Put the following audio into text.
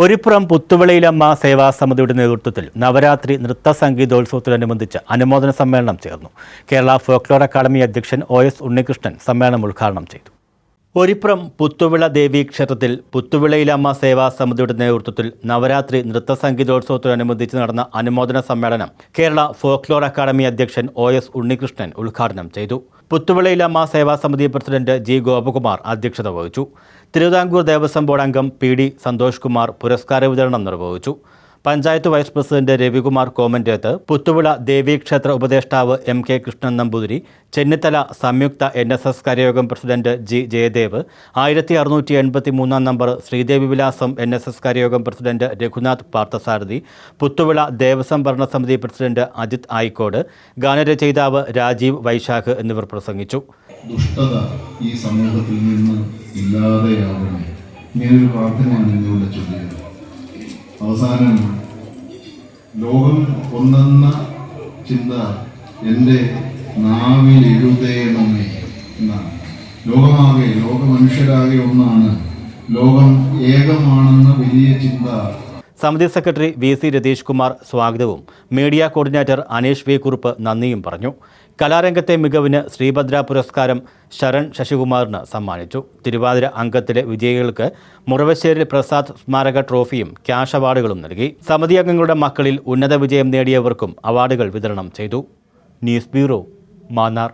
ഒരിപ്പുറം പുത്തുവിളയിലമ്മ സേവാ സമിതിയുടെ നേതൃത്വത്തിൽ നവരാത്രി നൃത്ത സംഗീതോത്സവത്തോടനുബന്ധിച്ച് അനുമോദന സമ്മേളനം ചേർന്നു. കേരള ഫോക്ലോർ അക്കാദമി അധ്യക്ഷൻ ഒ എസ് ഉണ്ണികൃഷ്ണൻ സമ്മേളനം ഉദ്ഘാടനം ചെയ്തു. ഒരിപ്പുറം പുത്തുവിള ദേവി ക്ഷേത്രത്തിൽ പുത്തുവിളയിലമ്മ സേവാ സമിതിയുടെ നേതൃത്വത്തിൽ നവരാത്രി നൃത്ത സംഗീതോത്സവത്തോടനുബന്ധിച്ച് നടന്ന അനുമോദന സമ്മേളനം കേരള ഫോക്ലോർ അക്കാദമി അധ്യക്ഷൻ ഒ എസ് ഉണ്ണികൃഷ്ണൻ ഉദ്ഘാടനം ചെയ്തു. പുത്തുവിളയിലമ്മ സേവാ സമിതി പ്രസിഡന്റ് ജി ഗോപകുമാർ അധ്യക്ഷത വഹിച്ചു. തിരുവിതാംകൂർ ദേവസ്വം ബോർഡ് അംഗം പി ഡി സന്തോഷ് കുമാർ പുരസ്കാര വിതരണം നിർവഹിച്ചു. പഞ്ചായത്ത് വൈസ് പ്രസിഡന്റ് രവികുമാർ കോമന്റേത്ത് പുത്തുവിള ദേവീക്ഷേത്ര ഉപദേഷ്ടാവ് എം കെ കൃഷ്ണൻ നമ്പൂതിരി ചെന്നിത്തല സംയുക്ത എൻ എസ് എസ് കരയോഗം പ്രസിഡന്റ് ജി ജയദേവ് ആയിരത്തി അറുന്നൂറ്റി എൺപത്തി മൂന്നാം number Sreedevi Vilasam N S S കരയോഗം president Raghunath Parthasarathy Puthuvila Devaswom ഭരണസമിതി പ്രസിഡന്റ് അജിത് ആയിക്കോട് ഗാനരചയിതാവ് രാജീവ് വൈശാഖ് എന്നിവർ പ്രസംഗിച്ചു. ദുഷ്ടത ഈ സമൂഹത്തിൽ നിന്ന് ഇല്ലാതെയാവണം ഇങ്ങനൊരു പ്രാർത്ഥനയാണ് ഇന്നിവിടെ ചൊല്ലിയത്. അവസാനം ലോകം ഒന്നെന്ന ചിന്ത എന്റെ നാവിൽ എഴുതേണമേ എന്നാണ്. ലോകമാകെ ലോകമനുഷ്യരാകെ ഒന്നാണ്. ലോകം ഏകമാണെന്ന വലിയ ചിന്ത സമിതി secretary V C Ratheesh Kumar സ്വാഗതവും. Media coordinator Aneesh V Kurup നന്ദിയും പറഞ്ഞു. കലാരംഗത്തെ മികവിന് ശ്രീഭദ്ര പുരസ്കാരം ശരൺ ശശികുമാറിന് സമ്മാനിച്ചു. തിരുവാതിര അംഗത്തിലെ വിജയികൾക്ക് മുറവശ്ശേരി പ്രസാദ് സ്മാരക ട്രോഫിയും ക്യാഷ് അവാർഡുകളും നൽകി. സമിതി അംഗങ്ങളുടെ മക്കളിൽ ഉന്നത വിജയം നേടിയവർക്കും അവാർഡുകൾ വിതരണം ചെയ്തു. News bureau Mannar.